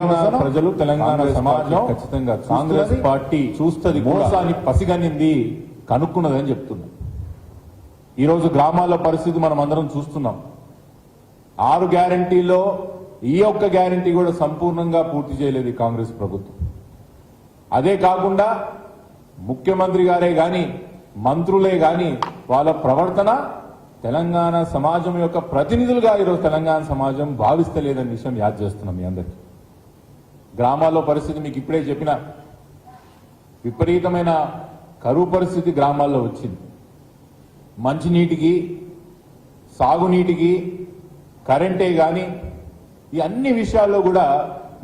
ప్రజలు తెలంగాణ సమాజం ఖచ్చితంగా కాంగ్రెస్ పార్టీ చూస్తుంది. మోసాన్ని పసిగనింది కనుక్కున్నదని చెప్తున్నా. ఈరోజు గ్రామాల పరిస్థితి మనం అందరం చూస్తున్నాం. ఆరు గ్యారంటీలో ఈ ఒక్క గ్యారంటీ కూడా సంపూర్ణంగా పూర్తి చేయలేదు కాంగ్రెస్ ప్రభుత్వం. అదే కాకుండా ముఖ్యమంత్రి గారే గాని మంత్రులే గాని వాళ్ళ ప్రవర్తన తెలంగాణ సమాజం యొక్క ప్రతినిధులుగా ఈరోజు తెలంగాణ సమాజం భావిస్తలేదనే విషయం యాద్ చేస్తున్నాం మీ అందరికీ. గ్రామాల్లో పరిస్థితి మీకు ఇప్పుడే చెప్పిన విపరీతమైన కరువు పరిస్థితి గ్రామాల్లో వచ్చింది. మంచినీటికి సాగునీటికి కరెంటే కానీ ఈ అన్ని విషయాల్లో కూడా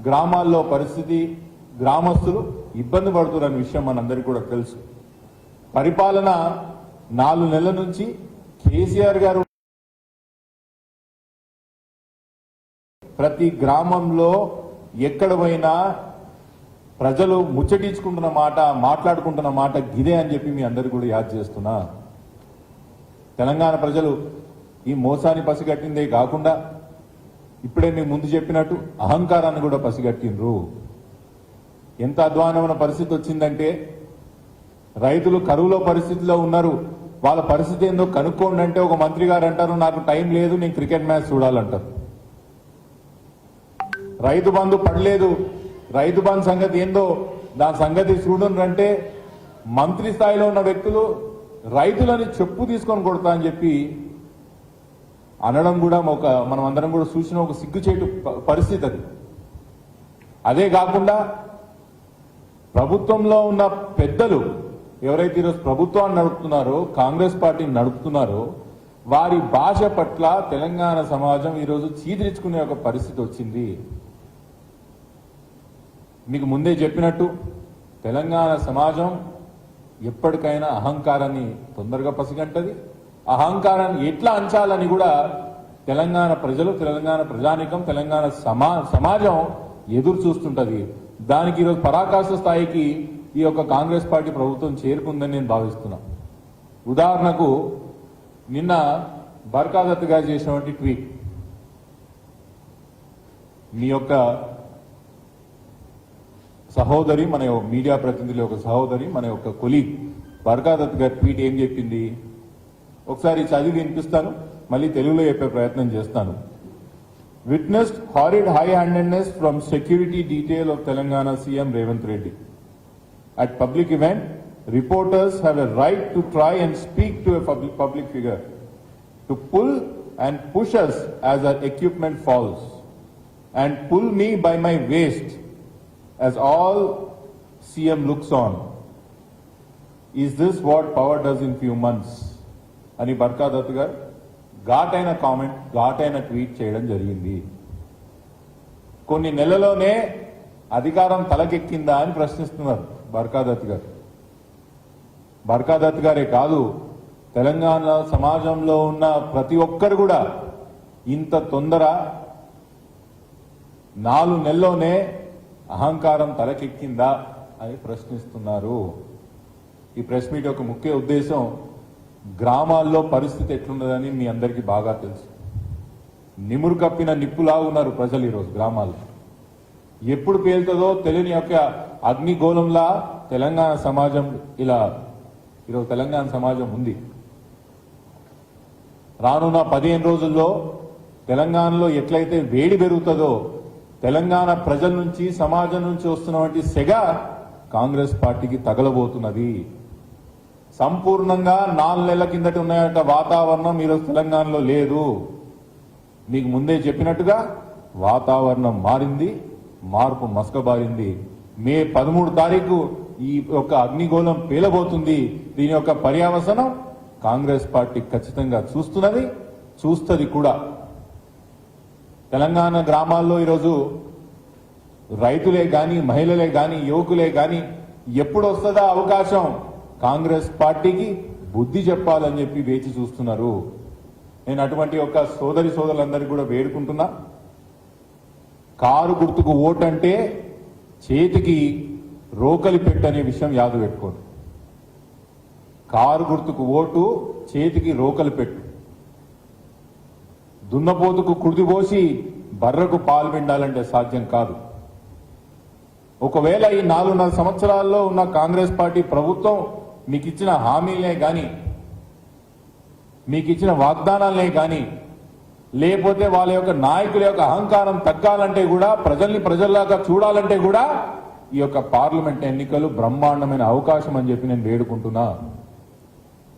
గ్రామాల్లో పరిస్థితి గ్రామస్తులు ఇబ్బంది పడుతున్న విషయం మనందరికీ కూడా తెలుసు. పరిపాలన నాలుగు నెలల నుంచి కేసీఆర్ గారు ప్రతి గ్రామంలో ఎక్కడ పోయినా ప్రజలు ముచ్చటించుకుంటున్న మాట మాట్లాడుకుంటున్న మాట గిదే అని చెప్పి మీ అందరు కూడా యాద్ చేస్తున్నా. తెలంగాణ ప్రజలు ఈ మోసాన్ని పసిగట్టిందే కాకుండా ఇప్పుడే మీ ముందు చెప్పినట్టు అహంకారాన్ని కూడా పసిగట్టిండ్రు. ఎంత అధ్వానమైన పరిస్థితి వచ్చిందంటే రైతులు కరువులో పరిస్థితిలో ఉన్నారు. వాళ్ళ పరిస్థితి ఏందో కనుక్కోండి అంటే ఒక మంత్రి గారు అంటారు నాకు టైం లేదు నేను క్రికెట్ మ్యాచ్ చూడాలంటారు. రైతు బంధు పడలేదు. రైతు బంధు సంగతి ఏందో దాని సంగతి చూడండి అంటే మంత్రి స్థాయిలో ఉన్న వ్యక్తులు రైతులని చెప్పు తీసుకొని కొడతా అని చెప్పి అనడం కూడా ఒక మనం అందరం కూడా చూసిన ఒక సిగ్గుచేటు పరిస్థితి అది. అదే కాకుండా ప్రభుత్వంలో ఉన్న పెద్దలు ఎవరైతే ఈరోజు ప్రభుత్వాన్ని నడుపుతున్నారో కాంగ్రెస్ పార్టీని నడుపుతున్నారో వారి భాష పట్ల తెలంగాణ సమాజం ఈరోజు చీదిరించుకునే ఒక పరిస్థితి వచ్చింది. మీకు ముందే చెప్పినట్టు తెలంగాణ సమాజం ఎప్పటికైనా అహంకారాన్ని తొందరగా పసిగంటది. అహంకారాన్ని ఎట్లా అంచాలని కూడా తెలంగాణ ప్రజలు తెలంగాణ ప్రజానికం తెలంగాణ సమా సమాజం ఎదురు చూస్తుంటది. దానికి ఈరోజు పరాకాశ స్థాయికి ఈ యొక్క కాంగ్రెస్ పార్టీ ప్రభుత్వం చేరుకుందని నేను భావిస్తున్నా. ఉదాహరణకు నిన్న బర్కాదత్ గారు చేసినటువంటి ట్వీట్. మీ యొక్క సహోదరి మన యొక్క మీడియా ప్రతినిధుల యొక్క సహోదరి మన యొక్క కొలీగ్ బర్కాదత్ గారి ట్వీట్ ఏం చెప్పింది? ఒకసారి చదివి వినిపిస్తాను మళ్ళీ తెలుగులో చెప్పే ప్రయత్నం చేస్తాను. Witnessed horrid high handedness from security detail of Telangana CM Revanth Reddy at public event reporters have a right to try and speak to a public figure to pull and push us us as equipment falls and pull me by my waist as all CM looks on. Is this what power does in few months? అని బర్కాదత్ గారు ఘాటైన comment ఘాటైన tweet చేయడం జరిగింది కొన్ని నెలలోనే అధికారం తలకెక్కిందా అని ప్రశ్నిస్తున్నారు బర్కాదత్ గారు బర్కాదత్ గారే కాదు తెలంగాణ సమాజంలో ఉన్న ప్రతి ఒక్కరు కూడా ఇంత తొందర నాలుగు నెలలోనే అహంకారం తలకెక్కిందా అని ప్రశ్నిస్తున్నారు. ఈ ప్రెస్ మీట్ యొక్క ముఖ్య ఉద్దేశం గ్రామాల్లో పరిస్థితి ఎట్లున్నదని మీ అందరికీ బాగా తెలుసు. నిమురు కప్పిన నిప్పులా ఉన్నారు ప్రజలు ఈరోజు గ్రామాల్లో. ఎప్పుడు పేలుతుందో తెలియని యొక్క అగ్నిగోళంలా తెలంగాణ సమాజం ఇలా ఈరోజు తెలంగాణ సమాజం ఉంది. రానున్న పదిహేను రోజుల్లో తెలంగాణలో ఎట్లయితే వేడి పెరుగుతుందో తెలంగాణ ప్రజల నుంచి సమాజం నుంచి వస్తున్నటువంటి సెగ కాంగ్రెస్ పార్టీకి తగలబోతున్నది. సంపూర్ణంగా నాలుగు నెలల కిందట ఉన్న వాతావరణం ఈరోజు తెలంగాణలో లేదు. మీకు ముందే చెప్పినట్టుగా వాతావరణం మారింది మార్పు మసకబారింది. మే పదమూడు తారీఖు ఈ యొక్క అగ్నిగోళం పేలబోతుంది. దీని యొక్క పర్యావసనం కాంగ్రెస్ పార్టీ ఖచ్చితంగా చూస్తున్నది చూస్తుంది కూడా. తెలంగాణ గ్రామాల్లో ఈరోజు రైతులే కానీ మహిళలే కానీ యువకులే కానీ ఎప్పుడు వస్తుందా అవకాశం? కాంగ్రెస్ పార్టీకి బుద్ధి చెప్పాలని చెప్పి వేచి చూస్తున్నారు. నేను అటువంటి ఒక సోదరి సోదరులందరికీ కూడా వేడుకుంటున్నా. కారు గుర్తుకు ఓటు అంటే చేతికి రోకలి పెట్టనే విషయం యాదు పెట్టుకోండి. కారు గుర్తుకు ఓటు చేతికి రోకలి పెట్టు. దున్నపోతుకు కుడిదిపోసి బర్రకు పాలు పిండాలంటే సాధ్యం కాదు. ఒకవేళ ఈ నాలుగున్నర సంవత్సరాల్లో ఉన్న కాంగ్రెస్ పార్టీ ప్రభుత్వం మీకు ఇచ్చిన హామీలే గాని మీకు ఇచ్చిన వాగ్దానాలనే గాని లేకపోతే వాళ్ళ యొక్క నాయకుల యొక్క అహంకారం తగ్గాలంటే కూడా ప్రజల్ని ప్రజల్లాగా చూడాలంటే కూడా ఈ యొక్క పార్లమెంట్ ఎన్నికలు బ్రహ్మాండమైన అవకాశం అని చెప్పి నేను వేడుకుంటున్నా.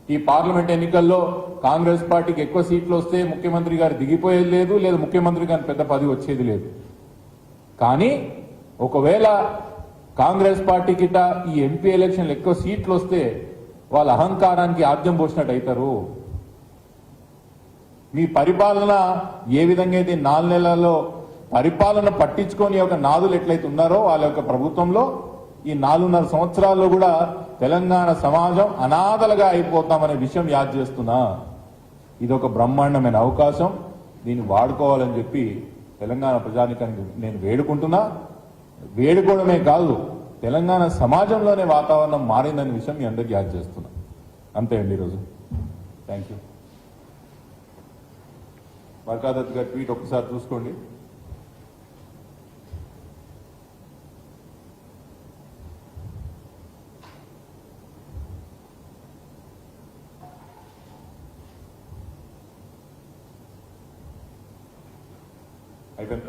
ఈ పార్లమెంట్ ఎన్నికల్లో కాంగ్రెస్ పార్టీకి ఎక్కువ సీట్లు వస్తే ముఖ్యమంత్రి గారు దిగిపోయేది లేదు లేదా ముఖ్యమంత్రి గారి పెద్ద పదవి వచ్చేది లేదు. కానీ ఒకవేళ కాంగ్రెస్ పార్టీ కిట ఈ ఎంపీ ఎలక్షన్లు ఎక్కువ సీట్లు వస్తే వాళ్ళ అహంకారానికి ఆద్యం పోసినట్టు అవుతారు మీ పరిపాలన ఏ విధంగా అయితే నాలుగు నెలల్లో పరిపాలన పట్టించుకొని ఒక నాదులు ఎట్లయితే ఉన్నారో వాళ్ళ యొక్క ప్రభుత్వంలో ఈ నాలుగున్నర సంవత్సరాల్లో కూడా తెలంగాణ సమాజం అనాథలుగా అయిపోతామనే విషయం యాద్ చేస్తున్నా. ఇది ఒక బ్రహ్మాండమైన అవకాశం. దీన్ని వాడుకోవాలని చెప్పి తెలంగాణ ప్రజానికానికి నేను వేడుకుంటున్నా. వేడుకోవడమే కాదు తెలంగాణ సమాజంలోనే వాతావరణం మారిందనే విషయం మీ అందరికీ యాద్ చేస్తున్నా. అంతే అండి ఈరోజు. థ్యాంక్ యూ వర్కాదత్ గారి ట్వీట్ ఒకసారి చూసుకోండి. I can